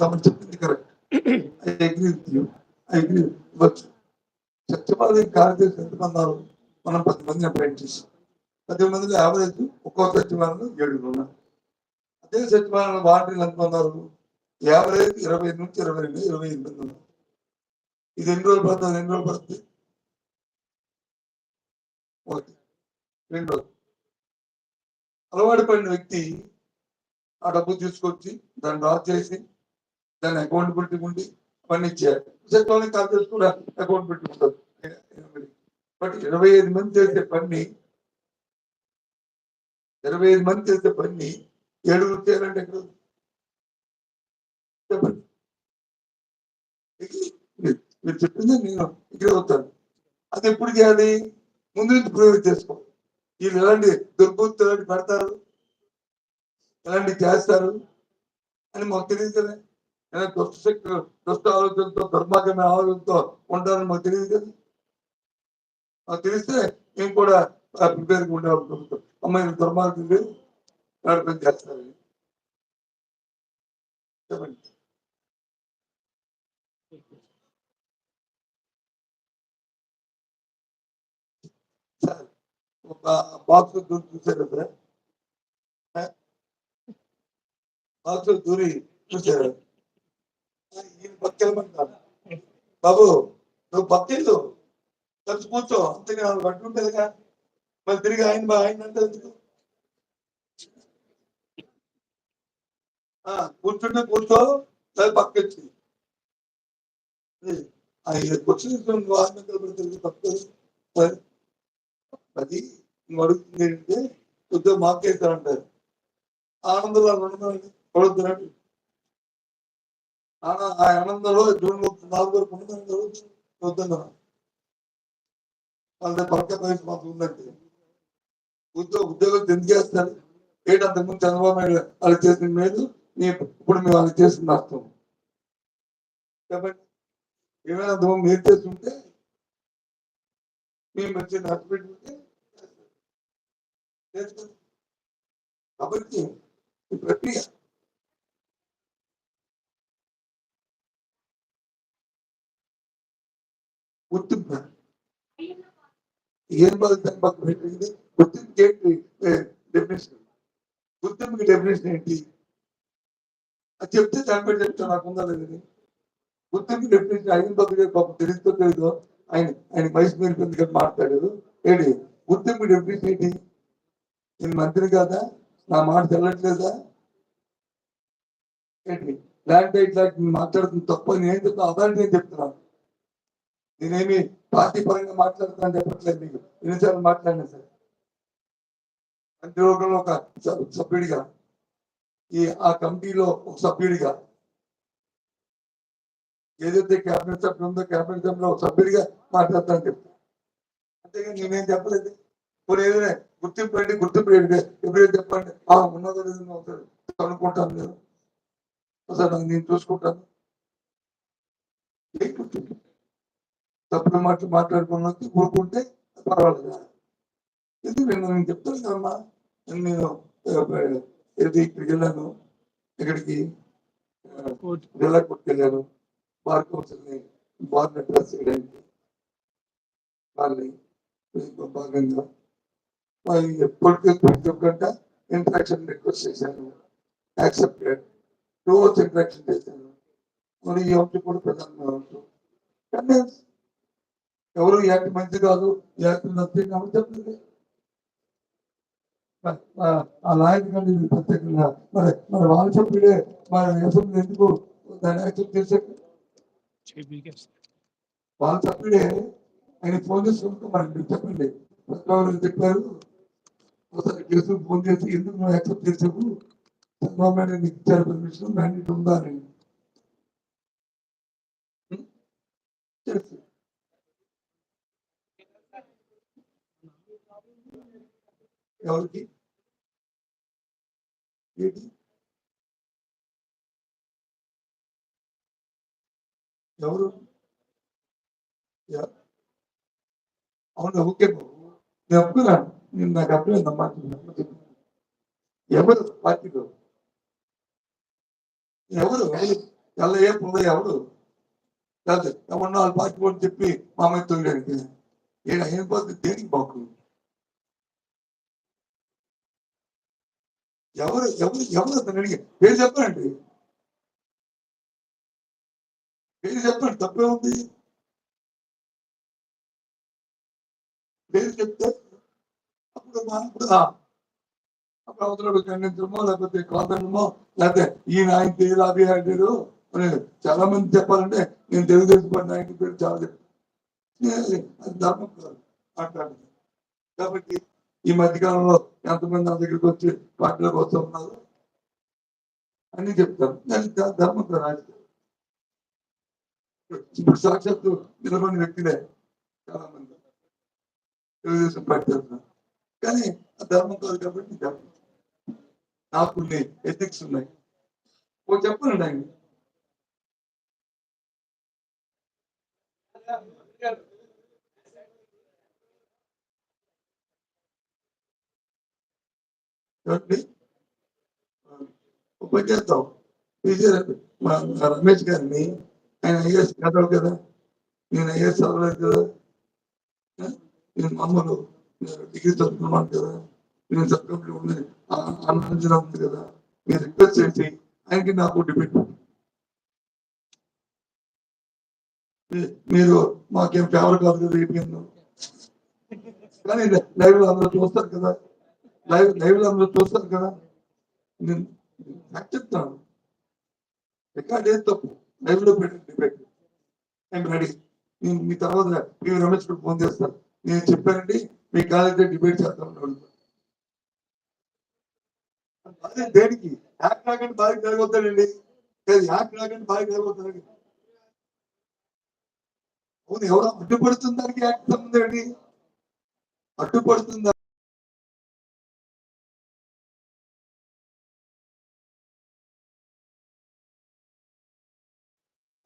తమరు చెప్పింది correct I agree with you I agree ఇవ్వచ్చు సత్యపాలయం కార్యదర్శి ఎంతమంది ఉన్నారు మనం పది మంది అపాయింట్ చేసాం పది మందిలో యావరేజ్ ఒక్కో సచివాలయంలో ఏడుగురు ఉన్నారు. అదే సచివాలయంలో వార్డులు ఎంత ఉన్నారు యావరేజ్ ఇరవై నుంచి ఇరవై రెండు ఇరవై ఎనిమిది ఉన్నారు. ఇది ఎన్ని రోజులు పడుతుంది? ఎన్ని రోజులు పడుతుంది? ఒకటి. రెండు రోజులు. అలవాటు పడిన వ్యక్తి ఆ డబ్బు తీసుకొచ్చి దాన్ని డ్రా చేసి దాని అకౌంటబిలిటీ ఉండి పని ఇచ్చారు సచివాలయం కార్యదర్శి కూడా అకౌంటబిలిటీ ఉంటుంది బట్ ఇరవై ఐదు మంది చేసే పని ఇరవై ఐదు మంది చేసే పని ఏడుగురు చేయాలంటే ఎక్కడ చెప్పండి. మీరు- చెప్పింది నేను ఇక్కడ అవుతాను అది ఎప్పుడు చేయాలి? ముందు నుంచి ప్రయోగం చేసుకో వీళ్ళు ఎలాంటి దుర్బుద్ధి ఎలాంటి పెడతారు? ఎలాంటి చేస్తారు? అని మాకు తెలియదు కదా దుష్ట శక్తి దుష్ట ఆలోచనతో దుర్మార్గమైన ఆలోచనతో ఉంటారని మాకు తెలియదు కదా? మాకు తెలిస్తే మేము కూడా ప్రిపేర్గా ఉండేవాళ్ళు అమ్మాయి దుర్మార్గం లేదు. నడపని చేస్తారని చెప్పండి. సార్ బాక్స్ దూరి చూసారు సార్? బాక్స్ దూరి చూసారు ఈయన పక్కెళ్ళమంటాను బాబు నువ్వు పక్కెళ్ళు కలిసి కూర్చో అంతగా గట్టు ఉంటుందిగా మరి తిరిగి ఆయన బా- ఆయన అంటే ఎందుకు? కూర్చుంటే కూర్చో లేదా పక్కొచ్చి ఆయన కూర్చుని నువ్వు ఆయన తిరిగి పక్కకు అది నువ్వు అడుగుతుంది ఏంటంటే కొద్దిగా మాకేస్తారంటారు ఆనందంలో రుణం కొడుతున్నాడు ఆ ఆనందంలో జూన్ నాలుగు వరకు ఉండదని వద్దన్నా వాళ్ళ పక్క ప్రవేశం మాకు ఉందంటే ఉద్యోగ ఉద్యోగులు ఎందుకు చేస్తారు? ఏంటి అంతకుముందు చంద్రబాబు నాయుడు వాళ్ళు చేసిన మేలు? నీ ఇప్పుడు మేము వాళ్ళకి చేసిన అర్థం చెప్పండి. ఏమైనా దూరం మీరు చేస్తుంటే మేము వచ్చి నష్టం పెట్టుకుంటే కాబట్టి ఈ ప్రక్రియ గుర్తింపు. ఏం బాగుంది పక్కన పెట్టింది గుర్తింపు ఏంటి? డెఫినేషన్ గుర్తింపుకి డెఫినేషన్ ఏంటి? అది చెప్తే దాని పెట్టి చెప్తాను నాకు ఉందా లేదని గుర్తింపు డెఫినేషన్ అయిన పక్కన పాపం తెలుస్తూ తెలియదో. ఆయన ఆయన వయసు మీరు కానీ మాట్లాడారు ఏంటి గుర్తింపు డెఫినేషన్ ఏంటి? నేను మంత్రి కాదా? నా మాట తెల్లట్లేదా ఏంటి? ల్యాండ్ ఇట్లా మాట్లాడుతుంది తప్ప నేను చెప్తాను అదాన్ని నేను చెప్తున్నాను నేనేమి పార్టీ పరంగా మాట్లాడుతున్నాను చెప్పట్లేదు మీకు. ఎన్నిసార్లు మాట్లాడినా సరే. మంత్రివర్గంలో ఒక సభ్యుడిగా ఈ ఆ కమిటీలో ఒక సభ్యుడిగా ఏదైతే క్యాబినెట్ సభ్యులు ఉందో క్యాబినెట్ సభ్యులో ఒక సభ్యుడిగా మాట్లాడతాను చెప్తాను. అంతేగాని నేనేం చెప్పలేదు. ఇప్పుడు ఏదైనా గుర్తింపు ఏంటి గుర్తింపు ఏంటి ఎప్పుడైతే చెప్పండి. ఆ ఉన్నదో లేదో ఒకసారి కనుక్కుంటాను నేను. ఒకసారి నేను చూసుకుంటాను. ఏం గుర్తింపు? తప్పుడు మాటలు మాట్లాడుకున్నది ఊరుకుంటే పర్వాలేదు. ఎందుకు నేను నేను చెప్తాను కదమ్మా. నేను ఏది ఇక్కడికి వెళ్ళాను ఇక్కడికి ఆ, జిల్లా కోర్టుకి వెళ్ళాను బార్ కౌన్సిల్ని బార్ అడ్రస్ చేయడానికి వాళ్ళని భాగంగా ఎప్పటికీ ఒక్కట ఇంట్రాక్షన్ రిక్వెస్ట్ చేశాను. యాక్సెప్టెడ్ టూ అవర్స్ ఇంట్రాక్షన్ చేశాను. మరి ఈ ఒకటి కూడా ప్రధానంగా ఉంటుంది. కానీ ఎవరు యాక్ట్ మంచి కాదు యాక్ట్ నచ్చింది కాబట్టి మ- ఆ లాయర్ కానీ ప్రత్యేకంగా మరి మరి వాళ్ళు చెప్పిడే మరి అసలు ఎందుకు దాన్ని యాక్సెప్ట్ చేసే వాళ్ళు చెప్పిడే ఆయన ఫోన్ చేసుకుంటూ మరి మీరు చెప్పండి. ప్రతివారు చెప్పారు ఒకసారి కేసు ఫోన్ చేసి ఎందుకు నువ్వు యాక్సెప్ట్ చేసావు చంద్రబాబు నాయుడు నీకు ఇచ్చారు పర్మిషన్ మ్యాండేట్ ఉందా అని? తెలుసు ఎవరికి? ఏంటి? ఎవరు? ఎవ- అవును ఓకే బాబు నేను ఒప్పుకున్నాను నేను నాకు అర్థమైంది అమ్మా ఎవరు పార్టీలో? ఎవరు? ఎవరు? తెల్ల ఏ పుల్ల ఎవడు లేకపోతే ఎవరన్నా వాళ్ళ పార్టీ కూడా చెప్పి మా అమ్మాయి తొలిడానికి నేను అయిన పోతే దేనికి బాకు ఎవరు ఎవరు ఎవరు అతను అడిగి పేరు చెప్పండి. పేరు చెప్పండి తప్పే ఉంది. పేరు చెప్తే అప్పుడు మా అప్పుడు అప్పుడు అవతల ఖండించడమో లేకపోతే కాదనమో లేకపోతే ఈ నాయకుడు ఈ లాబీ ఆడాడు అని చాలా మంది చెప్పాలంటే నేను తెలుగుదేశం పార్టీ నాయకుడి పేరు చాలా చెప్పాను అది ధర్మం కాదు మాట్లాడదు కాబట్టి ఈ మధ్యకాలంలో ఎంతమంది నా దగ్గరికి వచ్చి పార్టీలోకి వస్తూ ఉన్నారు? అని చెప్తారు. దాని ధ- ధర్మం రాజకీయం. ఇప్పుడు సాక్షాత్తు నిలబడిన వ్యక్తులే చాలా మంది తెలుగుదేశం పార్టీ తరఫున. కానీ ఆ ధర్మం కాదు కాబట్టి ధర్మం. నాకు కొన్ని ఎథిక్స్ ఉన్నాయి. ఓ చెప్పను ఆయన కాబట్టి ఉపయోగిస్తాం మా రమేష్ గారిని ఆయన ఐఎస్ చదవదు కదా నేను ఐఎస్ చదవలేదు కదా నేను మామూలు డిగ్రీ చదువుకున్నాను కదా నేను చదువుకుంటే ఉంది ఆనందించడం ఉంది కదా మీరు రిక్వెస్ట్ చేసి ఆయనకి నాకు డిబేట్ మీరు మాకేం ఫేవర్ కాదు కదా ఏపీఎన్ కానీ లైవ్ అందరూ చూస్తారు కదా లైవ్ లైవ్లో అందరూ చూస్తారు కదా. నేను నాకు చెప్తాను రికార్డ్ ఏం తప్పు. లైవ్లో పెట్టిన డిబేట్ ఐఎమ్ రెడీ. నేను మీ తర్వాత మీ రమేష్ కూడా ఫోన్ చేస్తాను నేను చెప్పానండి మీ కాలేజీ డిబేట్ చేస్తాం అదే దేనికి? హ్యాక్ రాకండి బాగా జరగవుతాడండి హ్యాక్ రాకండి బాగా జరగవుతాడండి అవును ఎవరో అడ్డుపడుతుంది దానికి హ్యాక్ సంబంధం ఏంటి? అడ్డుపడుతుందా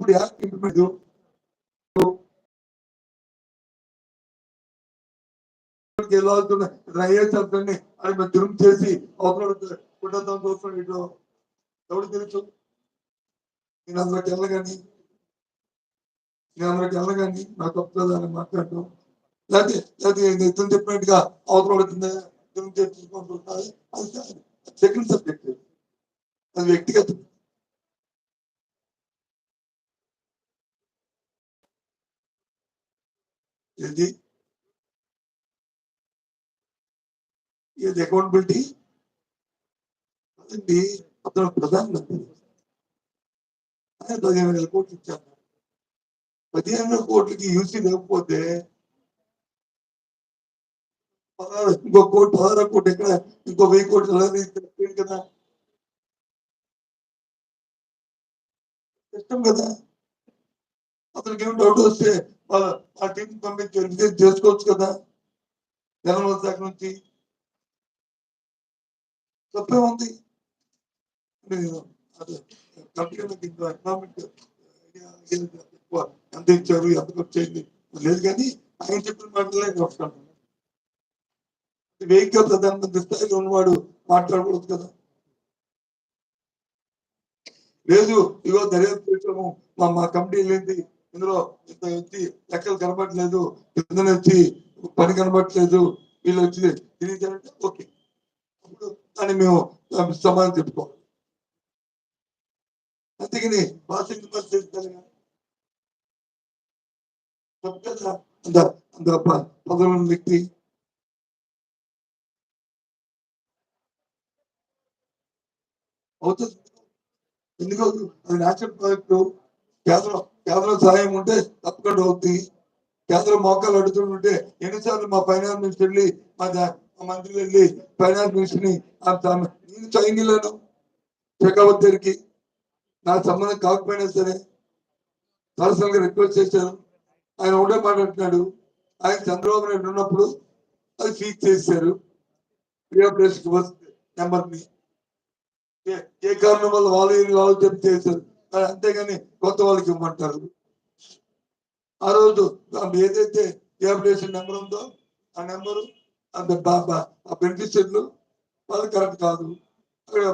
ఇప్పుడు యాప్ ఇంప్లిమెంట్ వెళ్ళాల్సిన ఐఏఎస్ అతన్ని ఆయన మీద చేసి అవతల కుటుంబం కోసం ఇటు ఎవడు తెలుసు? నేను అందులోకి వెళ్ళగాని నేను అందులోకి వెళ్ళగాని నాకు తప్పదని మాట్లాడటం లేకపోతే లేకపోతే ఇతను చెప్పినట్టుగా అవతల పడుతుంది దురుము చేసుకుంటుంటారు అది సెకండ్ సబ్జెక్ట్ అది వ్యక్తిగతం. ఇది ఇది అకౌంటబిలిటీ అదండి అతను ప్రధానమంత్రి ఆయన పదిహేను వేల కోట్లు ఇచ్చారు పదిహేను వేల కోట్లకి యూసీ లేకపోతే పదహారు ఇంకో కోటి పదహారు కోటి ఎక్కడ ఇంకో వెయ్యి కోట్లు ఎలా తీస్తారు కదా ఇష్టం కదా అతనికి ఏం డౌట్ వస్తే వాళ్ళ ఆ టీం పంపించి వెరిఫికేషన్ చేసుకోవచ్చు కదా జగన్ శాఖ నుంచి. తప్పే ఉంది. కంపెనీలకు ఇంకా ఎకనామిక్ ఎక్కువ ఎంత ఇచ్చారు ఎంత ఖర్చు అయింది లేదు కానీ ఆయన చెప్పిన మాటలే వస్తాను వెహికల్ ప్రధానమంత్రి స్థాయిలో ఉన్నవాడు మాట్లాడకూడదు కదా. లేదు ఇగో దర్యాప్తు మా మా కమిటీ ఏంటి ఇందులో ఇంత వచ్చి లెక్కలు కనబడట్లేదు ఇందులో వచ్చి పని కనబడట్లేదు వీళ్ళు వచ్చి తిరిగితే ఓకే. అప్పుడు దాన్ని మేము సమాధానం చెప్పుకోవాలి. అందుకని భాషకి పరిస్థితి అంత అంత పదవున్న వ్యక్తి. అవుతుంది. ఎందుకు? అది నేచురల్ ప్రాజెక్టు కేంద్రం. కేంద్రం సహాయం ఉంటే తప్పకుండా అవుతుంది కేంద్రం మోకాలు అడుగుతుంటే ఎన్నిసార్లు మా ఫైనాన్స్ మినిస్టర్ వెళ్ళి మా దా- మంత్రి వెళ్ళి ఫైనాన్స్ మినిస్టర్ని ఆ తామ- నేను చైనీలను షెకావత్ దగ్గరికి నా సంబంధం కాకపోయినా సరే పర్సనల్గా రిక్వెస్ట్ చేశాను. ఆయన ఒకటే మాట్లాడుతున్నాడు ఆయన చంద్రబాబు నాయుడు ఉన్నప్పుడు అది ఫీక్ చేశారు. ప్రియాప్రెస్ నెంబర్ని. ఏ- ఏ కారణం వల్ల వాళ్ళు వాళ్ళు చెప్తే చేశారు. అంతేగాని కొత్త వాళ్ళకి ఇవ్వమంటారు. ఆ రోజు ఏదైతే ప్రియాప్రెషన్ నెంబర్ ఉందో ఆ నెంబరు అంత బాబా ఆ బెనిఫిషియర్లు వాళ్ళు కరెక్ట్ కాదు. అక్కడ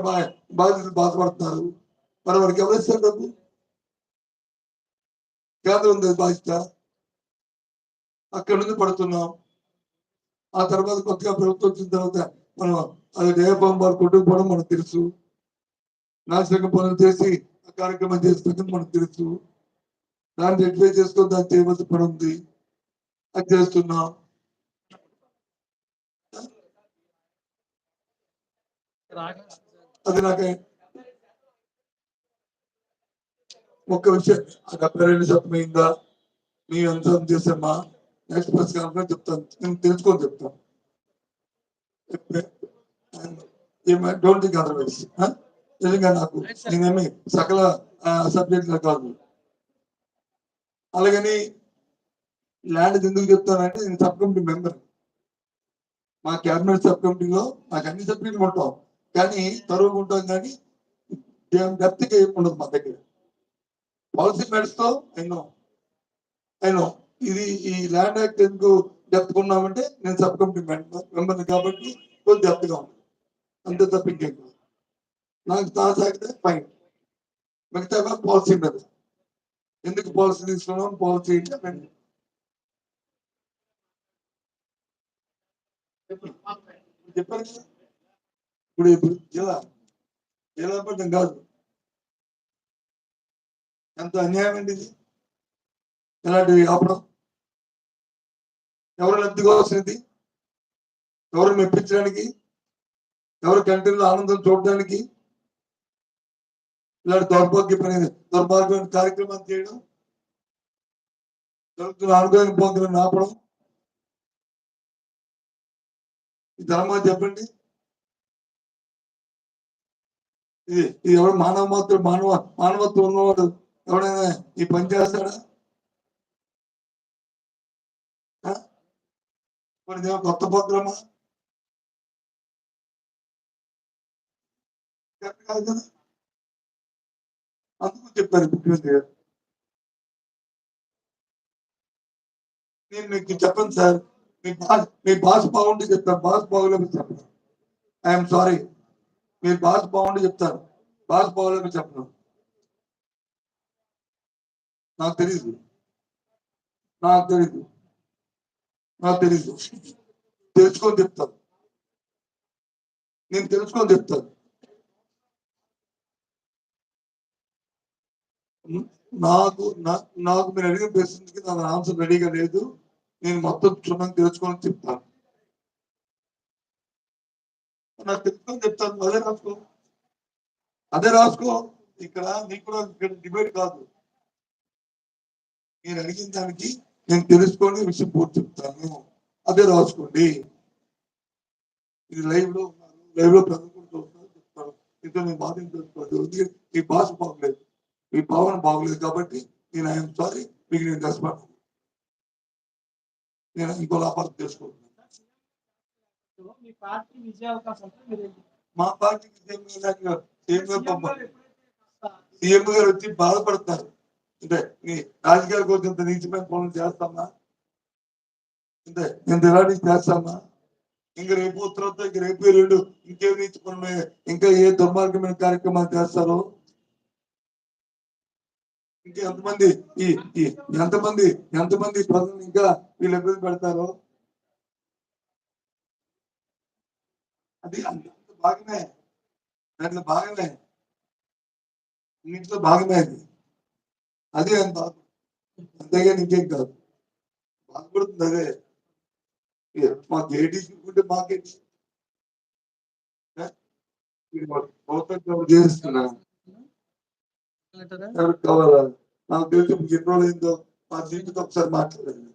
బాధితులు బాధపడుతున్నారు. మరి వారికి ఎవరు ఇస్తారు డబ్బు? కేంద్రం ఉంది బాధ్యత. అక్కడ నుంచి పడుతున్నాం. ఆ తర్వాత కొత్తగా ప్రభుత్వం వచ్చిన తర్వాత మనం అది రేపం వారు కొట్టుకుపోవడం మనకు తెలుసు. నాశనం పనులు చేసి కార్యక్రమం చేస్తుందని మనకు తెలుసు. దాన్ని రెక్టిఫై చేసుకొని దాన్ని చేయవలసిన పని ఉంది. అది చేస్తున్నాం. అది నాకు. ఒక్క విషయం అది అప్లైన్ చెప్పమైందా మీ అంతం చేసామా నెక్స్ట్ ప్రెస్ కాన్ఫరెన్స్ చెప్తాను. నేను తెలుసుకొని చెప్తాను. డోంట్ థింక్ అదర్వైజ్ నిజంగా నాకు నేనేమి సకల సబ్జెక్టులో కాదు. అలాగని ల్యాండ్ ఎందుకు చెప్తానంటే నేను సబ్ కమిటీ మెంబర్. మా క్యాబినెట్ సబ్ కమిటీలో నాకు అన్ని సబ్జెక్టులు ఉంటాం. కానీ తరువు ఉంటాం కానీ డెప్త్గా ఉండదు మా దగ్గర. పాలసీ మ్యాటర్స్తో తో అయినో ఇది ఈ ల్యాండ్ యాక్ట్ ఎందుకు డెప్త్ ఉన్నామంటే నేను సబ్ కమిటీ మెంబర్ కాబట్టి కొంచెం డెప్త్గా ఉంటుంది ఉంది అంతే తప్ప ఇంకేం నాకు తాసాగితే ఫైన్. మిగతా పాలసీ మీద ఎందుకు పాలసీ తీసుకున్నాం? పాలసీ ఏంటి అని చెప్పారు కదా ఇప్పుడు ఇప్పుడు జిల్లా జిల్లా పట్టం కాదు. ఎంత అన్యాయం అండి ఇది? ఇలాంటివి ఆపడం? ఎవరు లబ్ధి ఎవరు మెప్పించడానికి? ఎవరు కంటిన్యూ ఆనందం చూడడానికి? ఇలాంటి దౌర్భాగ్య దౌర్భాగ్యమైన కార్యక్రమాలు చేయడం జరుగుతున్న ఆనందాన్ని పోతున్న ఆపడం. ఈ ధర్మా చెప్పండి. ఇది ఇది ఎవరు మానవ మాత్రం మానవ మానవత్వం ఉన్నవాడు ఎవడైనా ఈ పని చేస్తాడా? ఆ? మరి కొత్త ప్రోగ్రామా? కరెక్ట్ కాదు కదా అందుకు చెప్పారు ముఖ్యమంత్రి గారు నేను మీకు చెప్పను సార్. మీ బాస్ మీ బాస్ బాగుంటే చెప్తాను. బాస్ బాగోలేదు చెప్పను. ఐఎమ్ సారీ మీ బాస్ బాగుండి చెప్తాను. బాస్ బాగోలేదు చెప్పను. నాకు తెలీదు. నాకు తెలీదు. నాకు తెలీదు. తెలుసుకొని చెప్తాను. నేను తెలుసుకొని చెప్తాను. నాకు నాకు మీరు అడిగిన ప్రశ్నకి నాకు ఆన్సర్ రెడీగా లేదు. నేను మొత్తం క్షుణ్ణంగా తెలుసుకొని చెప్తాను. నాకు తెలుసుకొని చెప్తాను. అదే రాసుకో. అదే రాసుకో. ఇక్కడ నీకు కూడా ఇక్కడ డిబేట్ కాదు. నేను అడిగిన దానికి నేను తెలుసుకొని విషయం పూర్తి చెప్తాను. అదే రాసుకోండి. ఇది లైవ్లో ఉన్నారు. లైవ్లో ప్రజలు కూడా చూస్తున్నారు చెప్తారు. ఇద్దరు మీ బాధ తెలుసుకోండి ఎందుకంటే ఈ భాష బాగలేదు మీ భావన బాగులేదు కాబట్టి నేను ఐఎమ్ సారీ మీకు నేను రెస్పాండ్ నేను ఇంకో లాభాలు తెలుసుకుంటున్నాను. మీ పార్టీ మా పార్టీకి సీఎం గారు వచ్చి బాధపడతారు అంటే నీ రాజకీయాల కోసం ఇంత నీచమైన పనులు చేస్తామా అంటే నేను ఇలాంటి చేస్తామా ఇంక రేపు ఉత్తరంతో ఇంక రేపు రెండు ఇంకేం నీచ పనులు ఇంకా ఏ దుర్మార్గమైన కార్యక్రమాలు చేస్తారో ఇంకా ఎంతమంది? ఈ ఈ ఎంతమంది? ఎంతమంది ప్రజలు ఇంకా వీళ్ళు ఇబ్బంది పెడతారు? అది అంత భాగమే. దాంట్లో భాగమే. ఇంట్లో భాగమే అది. అదే అంత అంతేగాని ఇంకేం కాదు. బాధపడుతుంది అదే. ఏ, మాకు. ఏటీ చూసుకుంటే మాకేంటి ప్రభుత్వం చేస్తున్నా ఎవరికి కావాలా? నాకు తెలిసి ఎన్ని రోజులు అయిందో మా జీవితం ఒకసారి మాట్లాడండి.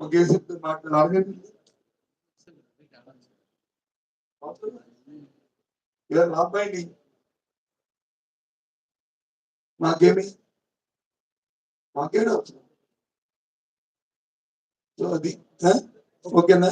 ఒక కేసు మాట్లాడాలి? అడగండి ఇలా మాకేమి? అవసరం సో అది? ఓకేనా.